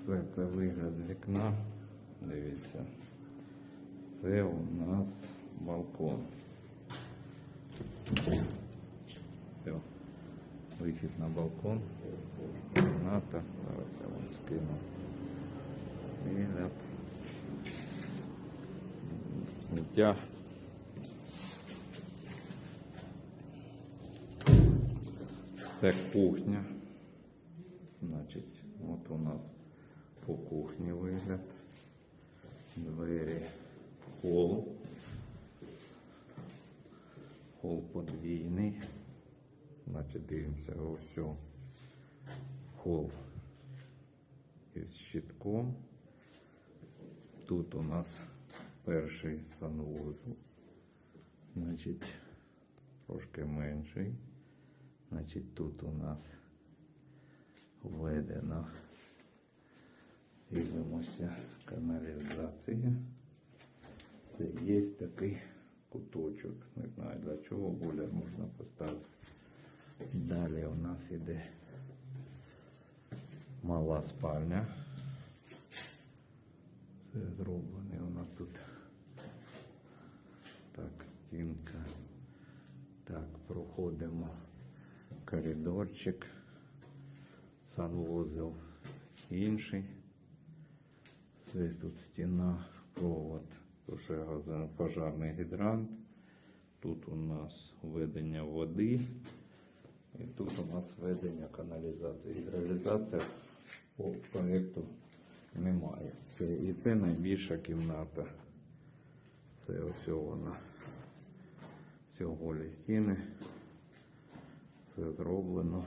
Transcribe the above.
Все це вигляд з вікна. Дивіться. Це у нас балкон. Все. Вихід на балкон. Кімната. Зараз я вам скину. Вигляд. Сміття. Це кухня. Значить, от у нас по кухні вигляд. Двері хол. Хол подвійний. Значить, дивимося ось хол із щитком. Тут у нас перший санвузол. Значить, трошки менший. Значить, тут у нас введено. Дивимося каналізація. Це є такий куточок. Не знаю для чого бойлер можна поставити. Далі у нас іде мала спальня. Це зроблене у нас тут. Так, стінка. Так, проходимо коридорчик, санвузол інший. Це тут стіна, провод, душегазовий пожарний гідрант. Тут у нас введення води. І тут у нас введення каналізації. Гідролізація по проєкту немає. Все. І це найбільша кімната. Це ось вона. Все голі стіни. Все зроблено.